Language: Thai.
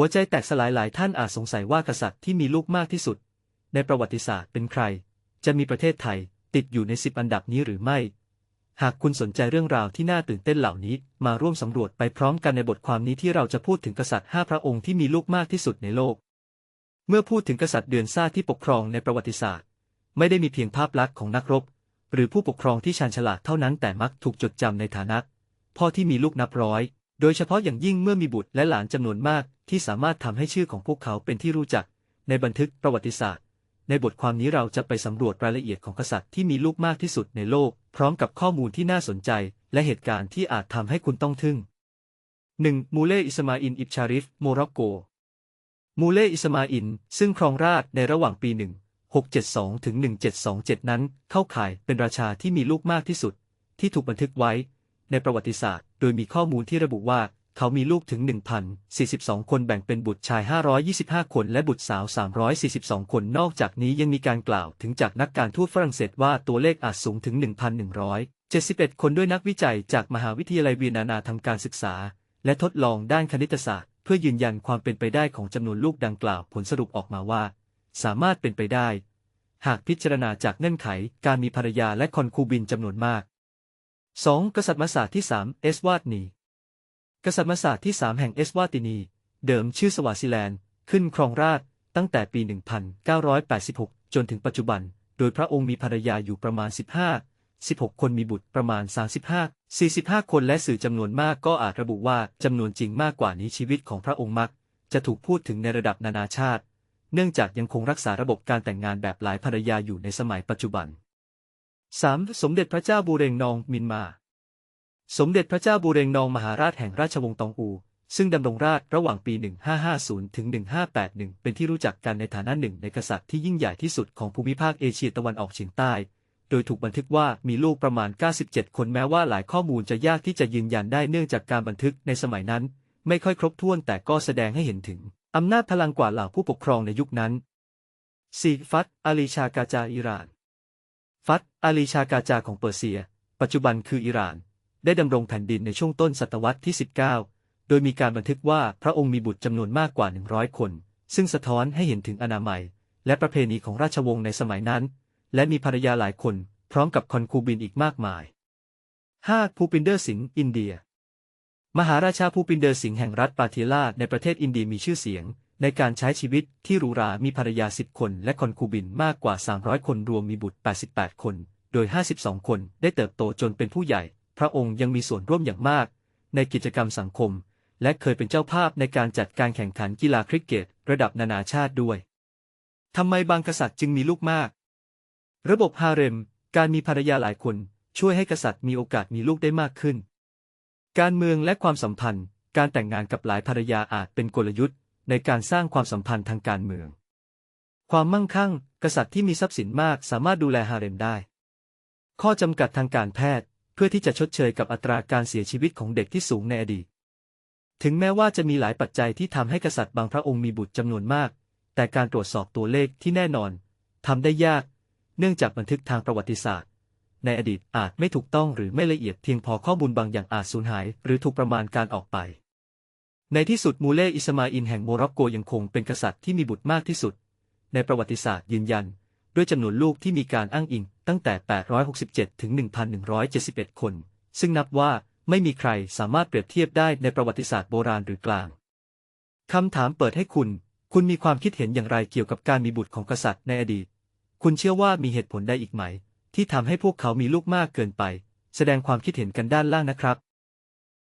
หัวใจแตกสลายหลายท่านอาจสงสัยว่ากษัตริย์ที่มีลูกมากที่สุด ในประวัติศาสตร์เป็นใคร จะมีประเทศไทยติดอยู่ในสิบอันดับนี้หรือไม่ หากคุณสนใจเรื่องราวที่น่าตื่นเต้นเหล่านี้ มาร่วมสำรวจไปพร้อมกันในบทความนี้ที่เราจะพูดถึงกษัตริย์ห้าพระองค์ที่มีลูกมากที่สุดในโลก เมื่อพูดถึงกษัตริย์เดือนซ่าที่ปกครองในประวัติศาสตร์ ไม่ได้มีเพียงภาพลักษณ์ของนักรบ หรือผู้ปกครองที่ชาญฉลาดเท่านั้นแต่มักถูกจดจำในฐานะ พ่อที่มีลูกนับร้อย โดยเฉพาะอย่างยิ่งเมื่อมีบุตรและหลานจำนวนมาก ที่สามารถทำให้ชื่อของพวกเขาเป็นที่รู้จัก ในบันทึกประวัติศาสตร์ ในบทความนี้เราจะไปสำรวจรายละเอียดของกษัตริย์ที่มีลูกมากที่สุดในโลก พร้อมกับข้อมูลที่น่าสนใจ และเหตุการณ์ที่อาจทำให้คุณต้องทึ่ง 1. มูเลอิสมาอินอิบชาริฟ โมร็อกโก มูเลอิสมาอิน ซึ่งครองราชในระหว่างปี 1672 ถึง 1727 นั้น เข้าข่ายเป็นราชาที่มีลูกมากที่สุด ที่ถูกบันทึกไว้ ในประวัติศาสตร์ โดยมีข้อมูลที่ระบุว่า เขามีลูกถึง 1,042 คนแบ่งเป็นบุตรชาย 525 คนและบุตรสาว 342 คนนอกจากนี้ยังมีการกล่าวถึงจากนักการทูตฝรั่งเศสว่าตัวเลขอาจสูงถึง 1,171 คนด้วยนักวิจัยจากมหาวิทยาลัยเวียนนานาทำการศึกษา และทดลองด้านคณิตศาสตร์ เพื่อยืนยันความเป็นไปได้ของจำนวนลูกดังกล่าวผลสรุปออกมาว่า สามารถเป็นไปได้ หากพิจารณาจากเงื่อนไข การมีภรรยาและคอนคูบินจำนวนมาก 2. กษัตริย์มาสาที่ 3 เอสวาดนี กษัตริย์มาสาที่3แห่งเอสวาตินี เดิมชื่อสวาซิแลนด์ ขึ้นครองราชตั้งแต่ปี 1986 จนถึงปัจจุบัน โดยพระองค์มีภรรยาอยู่ประมาณ 15 16 คนมีบุตรประมาณ 35 45 คนและสื่อจำนวนมากก็อาจระบุว่าจำนวนจริงมากกว่านี้ชีวิตของพระองค์มัก จะถูกพูดถึงในระดับนานาชาติ เนื่องจากยังคงรักษาระบบการแต่งงานแบบหลายภรรยาอยู่ในสมัยปัจจุบัน 3. สมเด็จพระเจ้าบูเรงนองมินมา สมเด็จพระเจ้าบูเรงนองมหาราชแห่งราชวงศ์ตองอู ซึ่งดำรงราชระหว่างปี 1550 ถึง 1581 เป็นที่รู้จักกันในฐานะหนึ่งในกษัตริย์ที่ยิ่งใหญ่ที่สุดของภูมิภาคเอเชียตะวันออกเฉียงใต้ โดยถูกบันทึกว่ามีลูกประมาณ 97 คนแม้ว่าหลายข้อมูลจะยากที่จะยืนยันได้เนื่องจากการบันทึกในสมัยนั้น ไม่ค่อยครบถ้วนแต่ก็แสดงให้เห็นถึงอำนาจพลังกว่าเหล่าผู้ปกครองในยุคนั้น 4. ฟัตอาลีชากาจาอิหร่าน ฟัตอาลีชากาจาของเปอร์เซีย ปัจจุบันคืออิหร่าน ได้ดำรงแผ่นดินในช่วงต้นศตวรรษที่ 19 โดยมีการบันทึกว่าพระองค์มีบุตรจำนวนมากกว่า 100 คน ซึ่งสะท้อนให้เห็นถึงอนามัย และประเพณีของราชวงศ์ในสมัยนั้น และมีภรรยาหลายคน พร้อมกับคอนคูบินอีกมากมาย 5. ภูปินเดอร์สิงห์อินเดีย มหาราชาภูปินเดอร์สิงห์แห่งรัฐปาเทล่าในประเทศอินเดียมีชื่อเสียง ในการใช้ชีวิตที่หรูหรา มีภรรยา 10 คน และคอนคูบินมากกว่า 300 คน รวมมีบุตร 88 คน โดย 52 คนได้เติบโตจนเป็นผู้ใหญ่ พระองค์ยังมีส่วนร่วมอย่างมาก ในกิจกรรมสังคม และเคยเป็นเจ้าภาพในการจัดการแข่งขันกีฬาคริกเก็ตระดับนานาชาติด้วยทำไมบางกษัตริย์จึงมีลูกมาก ระบบฮาเร็ม การมีภรรยาหลายคน ช่วยให้กษัตริย์มีโอกาสมีลูกได้มากขึ้น การเมืองและความสัมพันธ์ การแต่งงานกับหลายภรรยาอาจเป็นกลยุทธ์ ในการสร้างความสัมพันธ์ทางการเมือง ความมั่งคั่ง กษัตริย์ที่มีทรัพย์สินมากสามารถดูแลฮาเร็มได้ ข้อจำกัดทางการแพทย์ พื่อที่จะชดเชยกับอัตราการเสียชีวิตของเด็กที่สูงในอดีต ถึงแม้ว่าจะมีหลายปัจจัยที่ทำให้กษัตริย์บางพระองค์มีบุตรจำนวนมาก แต่การตรวจสอบตัวเลขที่แน่นอนทำได้ยาก เนื่องจากบันทึกทางประวัติศาสตร์ ในอดีตอาจไม่ถูกต้องหรือไม่ละเอียดเพียงพอข้อมูลบางอย่างอาจสูญหาย หรือถูกประมาณการออกไป ในที่สุดมูเล่อิสมาอินแห่งโมร็อกโกยังคงเป็นกษัตริย์ที่มีบุตรมากที่สุด ในประวัติศาสตร์ยืนยัน ด้วยจำนวนลูกที่มีการอ้างอิงตั้งแต่ 867 ถึง 1,171 คน ซึ่งนับว่าไม่มีใครสามารถเปรียบเทียบได้ในประวัติศาสตร์โบราณหรือกลาง คำถามเปิดให้คุณ คุณมีความคิดเห็นอย่างไรเกี่ยวกับการมีบุตรของกษัตริย์ในอดีต คุณเชื่อว่ามีเหตุผลใดอีกไหม ที่ทำให้พวกเขามีลูกมากเกินไป แสดงความคิดเห็นกันด้านล่างนะครับ